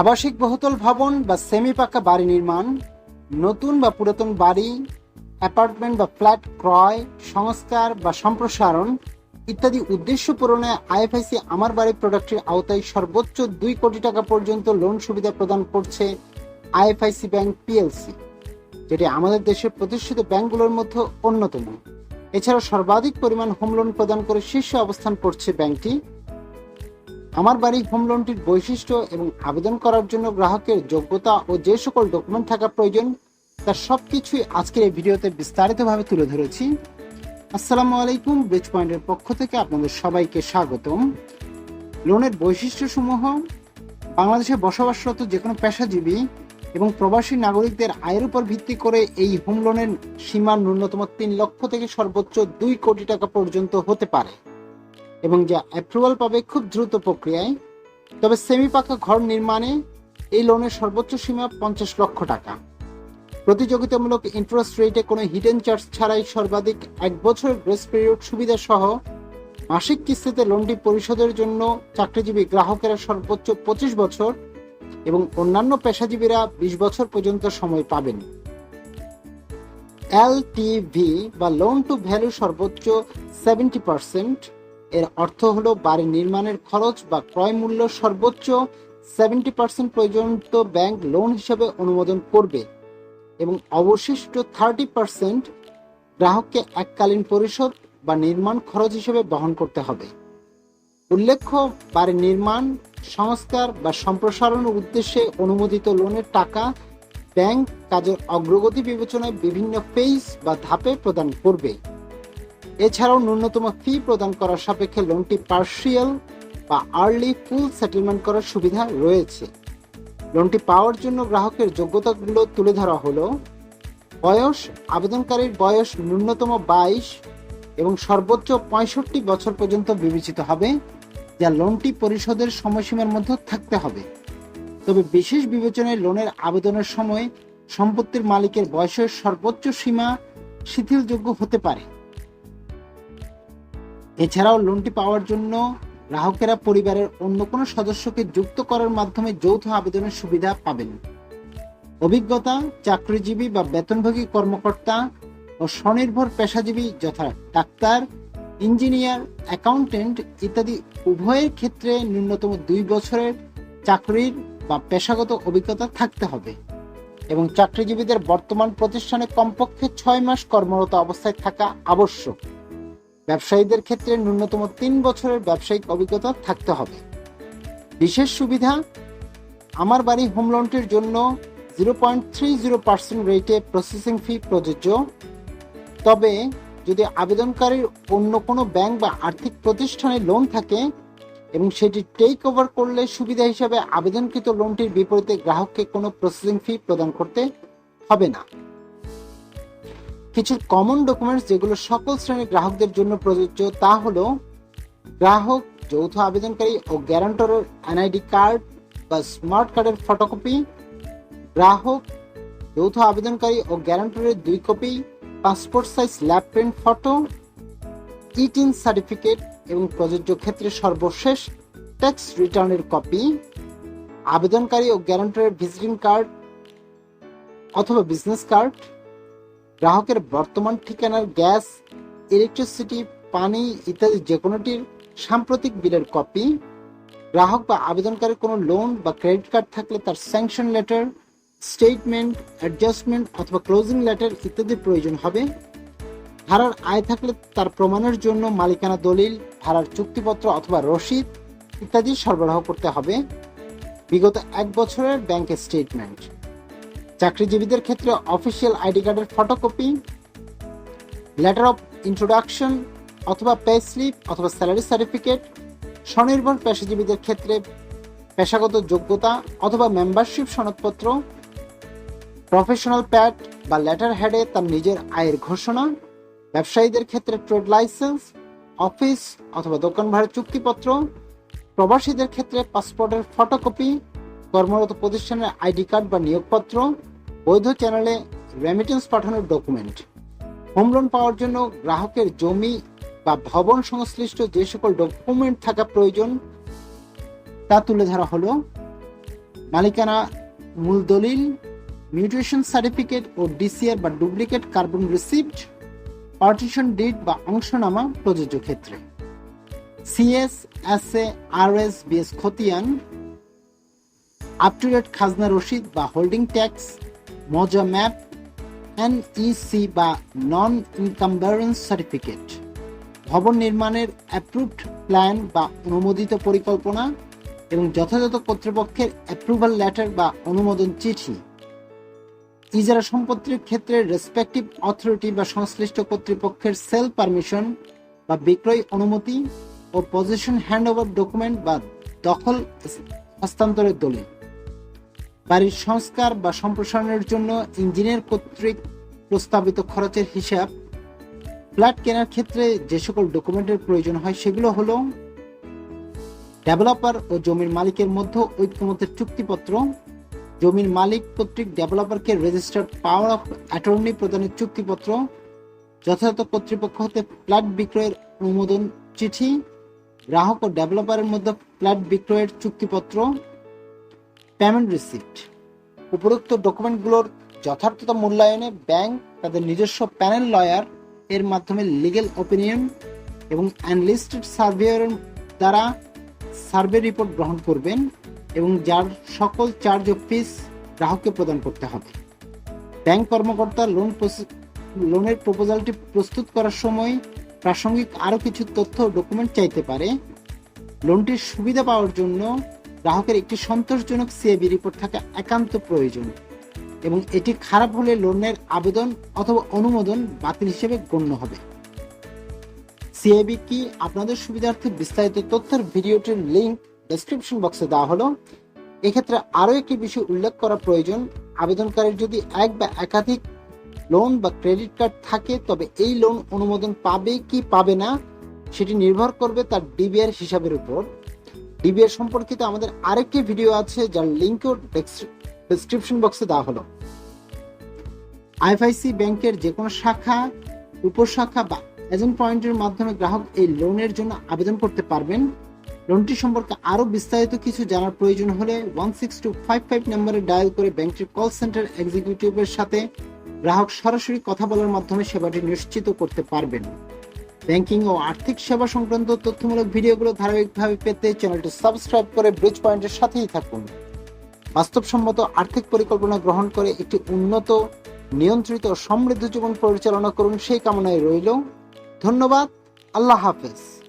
আবাসিক বহুতল ভবন বা সেমি পাকা বাড়ি নির্মাণ, নতুন বা পুরাতন বাড়ি, অ্যাপার্টমেন্ট বা ফ্ল্যাট ক্রয়, সংস্কার বা সম্প্রসারণ ইত্যাদি উদ্দেশ্য পূরণে আইএফআইসি আমার বাড়ি প্রোডাক্টের আওতায় সর্বোচ্চ দুই কোটি টাকা পর্যন্ত লোন সুবিধা প্রদান করছে আইএফআইসি ব্যাংক পিএলসি, যেটি আমাদের দেশের প্রতিষ্ঠিত ব্যাংকগুলোর মধ্যে অন্যতম। এছাড়া সর্বাধিক পরিমাণ হোম লোন প্রদান করে শীর্ষে অবস্থান করছে ব্যাংকটি। আমার বাড়ি হোম লোনটির বৈশিষ্ট্য এবং আবেদন করার জন্য গ্রাহকের যোগ্যতা ও যে সকল ডকুমেন্ট থাকা প্রয়োজন, তার সবকিছুই আজকের এই ভিডিওতে বিস্তারিতভাবে তুলে ধরেছি। আসসালামু আলাইকুম ব্রিজ পয়েন্টের পক্ষ থেকে আপনাদের সবাইকে স্বাগতম। লোনের বৈশিষ্ট্যসমূহ, বাংলাদেশে বসবাসরত যে কোনো পেশাজীবী এবং প্রবাসী নাগরিকদের আয়ের উপর ভিত্তি করে এই হোম লোনের সীমা ন্যূনতম তিন লক্ষ থেকে সর্বোচ্চ দুই কোটি টাকা পর্যন্ত হতে পারে। এবং যা অ্যাপ্রুভাল পাবে খুব দ্রুত প্রক্রিয়ায়। তবে সেমি পাকা ঘর নির্মাণে এই লোনের সর্বোচ্চ সীমা পঞ্চাশ লক্ষ টাকা। প্রতিযোগিতামূলক ইন্টারেস্ট রেটে কোনো হিডেন চার্জ ছাড়াই সর্বাধিক এক বছরের গ্রেস পিরিয়ড সুবিধা সহ মাসিক কিস্তিতে লোনটি পরিশোধের জন্য চাকরিজীবী গ্রাহকেরা সর্বোচ্চ পঁচিশ বছর এবং অন্যান্য পেশাজীবীরা বিশ বছর পর্যন্ত সময় পাবেন। এলটিভি বা লোন টু ভ্যালু সর্বোচ্চ সেভেন্টি পার্সেন্ট এর অর্থ হলো বাড়ি নির্মাণের খরচ বা ক্রয় মূল্য সর্বোচ্চ সেভেন্টি পার্সেন্ট পর্যন্ত ব্যাংক লোন হিসেবে অনুমোদন করবে এবং অবশিষ্ট থার্টি পার্সেন্ট গ্রাহককে এককালীন পরিশোধ বা নির্মাণ খরচ হিসেবে বহন করতে হবে। উল্লেখ্য বাড়ি নির্মাণ, সংস্কার বা সম্প্রসারণের উদ্দেশ্যে অনুমোদিত লোনের টাকা ব্যাংক কাজের অগ্রগতি বিবেচনায় বিভিন্ন ফেজ বা ধাপে প্রদান করবে। এছাড়াও ন্যূনতম ফি প্রদান করার সাপেক্ষে লোনটি পার্সিয়াল বা আর্লি ফুল সেটেলমেন্ট করার সুবিধা রয়েছে। লোনটি পাওয়ার জন্য গ্রাহকের যোগ্যতাগুলো তুলে ধরা হলো, বয়স, আবেদনকারীর বয়স ন্যূনতম বাইশ এবং সর্বোচ্চ পঁয়ষট্টি বছর পর্যন্ত বিবেচিত হবে, যা লোনটি পরিশোধের সময়সীমার মধ্যে থাকতে হবে। তবে বিশেষ বিবেচনায় লোনের আবেদনের সময় সম্পত্তির মালিকের বয়সের সর্বোচ্চ সীমা শিথিলযোগ্য হতে পারে। এছাড়াও লোনটি পাওয়ার জন্য গ্রাহকেরা পরিবারের অন্য কোনো সদস্যকে যুক্ত করার মাধ্যমে যৌথ আবেদনের সুবিধা পাবেন। অভিজ্ঞতা, চাকরিজীবী বা বেতনভোগী কর্মকর্তা ও স্বনির্ভর পেশাজীবী যথা ডাক্তার, ইঞ্জিনিয়ার অ্যাকাউন্টেন্ট ইত্যাদি উভয়ের ক্ষেত্রে ন্যূনতম দুই বছরের চাকরির বা পেশাগত অভিজ্ঞতা থাকতে হবে এবং চাকরিজীবীদের বর্তমান প্রতিষ্ঠানে কমপক্ষে ছয় মাস কর্মরত অবস্থায় থাকা আবশ্যক। ব্যবসায়ীদের ক্ষেত্রে ন্যূনতম তিন বছরের ব্যবসায়িক অভিজ্ঞতা থাকতে হবে। বিশেষ সুবিধা, আমার বাড়ি হোম লোনটির জন্য zero point three zero percent রেটে প্রসেসিং ফি প্রযোজ্য। তবে যদি আবেদনকারীর অন্য কোনো ব্যাংক বা আর্থিক প্রতিষ্ঠানে লোন থাকে এবং সেটি টেক ওভার করলে সুবিধা হিসাবে আবেদনকৃত লোনটির বিপরীতে গ্রাহককে কোনো প্রসেসিং ফি প্রদান করতে হবে না। কিছু কমন ডকুমেন্টস যেগুলো সকল শ্রেণির গ্রাহকদের জন্য প্রযোজ্য, তা হলো গ্রাহক, যৌথ আবেদনকারী ও গ্যারান্টরের এনআইডি কার্ড বা স্মার্ট কার্ডের ফটোকপি গ্রাহক, যৌথ আবেদনকারী ও গ্যারান্টরের দুই copy passport size lab print photo ETIN certificate এবং প্রযোজ্য ক্ষেত্রে সর্বশেষ ট্যাক্স রিটার্নের কপি আবেদনকারী ও গ্যারান্টরের ভিজিটিং কার্ড অথবা বিজনেস কার্ড গ্রাহকের বর্তমান ঠিকানার গ্যাস ইলেকট্রিসিটি পানি ইত্যাদি যে কোনোটির সাম্প্রতিক বিলের কপি গ্রাহক বা আবেদনকারীর কোনো লোন বা ক্রেডিট কার্ড থাকলে তার স্যাংশন লেটার স্টেটমেন্ট অ্যাডজাস্টমেন্ট অথবা ক্লোজিং লেটার ইত্যাদি প্রয়োজন হবে। ভাড়ার আয় থাকলে তার প্রমাণের জন্য মালিকানা দলিল ভাড়ার চুক্তিপত্র অথবা রসিদ ইত্যাদি সরবরাহ করতে হবে। বিগত এক বছরের ব্যাংক স্টেটমেন্ট চাকরিজীবীদের ক্ষেত্রে অফিসিয়াল আইডি কার্ডের ফটোকপি, লেটার অফ ইন্ট্রোডাকশন অথবা পে স্লিপ অথবা স্যালারি সার্টিফিকেট, স্বনির্ভর পেশাজীবীদের ক্ষেত্রে পেশাগত যোগ্যতা অথবা মেম্বারশিপ সনদপত্র, প্রফেশনাল প্যাড বা লেটার হেডে তার নিজের আয়ের ঘোষণা, ব্যবসায়ীদের ক্ষেত্রে ট্রেড লাইসেন্স, অফিস অথবা দোকান ভাড়ার চুক্তিপত্র, প্রবাসীদের ক্ষেত্রে পাসপোর্টের ফটোকপি, কর্মরত প্রতিষ্ঠানের আইডি কার্ড বা নিয়োগপত্র বৈধ চ্যানেলে রেমিটেন্স পাঠানোর ডকুমেন্ট হোম লোন পাওয়ার জন্য গ্রাহকের জমি বা ভবন সংশ্লিষ্ট যে সকল ডকুমেন্ট থাকা প্রয়োজন, তা তুলে ধরা হলো। মালিকানা মূল দলিল মিউটেশন সার্টিফিকেট ও ডিসিআর বা duplicate carbon receipt partition deed বা অংশনামা প্রযোজ্য ক্ষেত্রে। CS S A R S BS খতিয়ান আপ টু ডেট খাজনা রসিদ বা হোল্ডিং ট্যাক্স মজা ম্যাপ এনইসি বা নন ইনকামবারেন্স সার্টিফিকেট ভবন নির্মাণের অ্যাপ্রুভড প্ল্যান বা অনুমোদিত পরিকল্পনা এবং যথাযথ কর্তৃপক্ষের অ্যাপ্রুভাল লেটার বা অনুমোদন চিঠি। ইজারা সম্পত্তির ক্ষেত্রে রেসপেক্টিভ অথরিটি বা সংশ্লিষ্ট কর্তৃপক্ষের সেল পারমিশন বা বিক্রয় অনুমতি ও পজিশন হ্যান্ডওভার ডকুমেন্ট বা দখল হস্তান্তরের দলিল। বাড়ির সংস্কার বা সম্প্রসারণের জন্য ইঞ্জিনিয়ার কর্তৃক প্রস্তাবিত খরচের হিসাব। ফ্ল্যাট কেনার ক্ষেত্রে যে সকল ডকুমেন্টের প্রয়োজন হয় সেগুলো হলো ডেভেলপার ও জমির মালিকের মধ্যে ঐক্যমতের চুক্তিপত্র, জমির মালিক কর্তৃক ডেভেলপারকে রেজিস্টার্ড পাওয়ার অফ অ্যাটর্নি প্রদানের চুক্তিপত্র, যথাযথ কর্তৃপক্ষ হতে ফ্ল্যাট বিক্রয়ের অনুমোদন চিঠি, গ্রাহক ও ডেভেলপারের মধ্যে ফ্ল্যাট বিক্রয়ের চুক্তিপত্র পেমেন্ট রিসিপ্ট উপরোক্ত ডকুমেন্টগুলোর যথার্থতা মূল্যায়নে ব্যাংক তাদের নিজস্ব প্যানেল লয়ার এর মাধ্যমে লিগেল ওপিনিয়ন এবং অ্যানলিস্টেড সার্ভেয়ার দ্বারা সার্ভে রিপোর্ট গ্রহণ করবেন এবং যার সকল চার্জ ও ফিস গ্রাহককে প্রদান করতে হবে। ব্যাংক কর্মকর্তা লোন লোনের প্রপোজালটি প্রস্তুত করার সময় প্রাসঙ্গিক আরও কিছু তথ্য ডকুমেন্ট চাইতে পারে। লোনটির সুবিধা পাওয়ার জন্য গ্রাহকের একটি সন্তোষজনক সিএবি রিপোর্ট থাকা একান্ত প্রয়োজন এবং এটি খারাপ হলে লোনের আবেদন অথবা অনুমোদন বাতিল হিসেবে গণ্য হবে। সিএবি কি আপনাদের সুবিধার্থে বিস্তারিত তথ্যের ভিডিওটির লিঙ্ক ডেসক্রিপশন বক্সে দেওয়া হলো? এক্ষেত্রে আরও একটি বিষয় উল্লেখ করা প্রয়োজন, আবেদনকারীর যদি এক বা একাধিক লোন বা ক্রেডিট কার্ড থাকে, তবে এই লোন অনুমোদন পাবে কি পাবে না, সেটি নির্ভর করবে তার ডিবিআর হিসাবের উপর। ডিবিআর সম্পর্কিত আমাদের আরেকটি ভিডিও আছে, যার লিঙ্কও ডেসক্রিপশন বক্সে দেওয়া হলো। আইএফআইসি ব্যাংকের যে কোনো শাখা, উপশাখা বা এজেন্ট পয়েন্টের মাধ্যমে গ্রাহক এই লোনের জন্য আবেদন করতে পারবেন। লোনটি সম্পর্কে আরও বিস্তারিত কিছু জানার প্রয়োজন হলে one six two five five নম্বরে ডায়াল করে ব্যাংকটির কল সেন্টার এক্সিকিউটিভের সাথে গ্রাহক সরাসরি কথা বলার মাধ্যমে সেবাটি নিশ্চিত করতে পারবেন। ব্যাংকিং ও আর্থিক সেবা সংক্রান্ত তথ্যমূলক ভিডিওগুলো ধারাবাহিকভাবে পেতে চ্যানেলটি সাবস্ক্রাইব করে ব্রিজ পয়েন্টের সাথেই থাকুন। বাস্তবসম্মত আর্থিক পরিকল্পনা গ্রহণ করে একটি উন্নত, নিয়ন্ত্রিত সমৃদ্ধ জীবন পরিচালনা করুন সেই কামনায় রইল। ধন্যবাদ। আল্লাহ হাফেজ।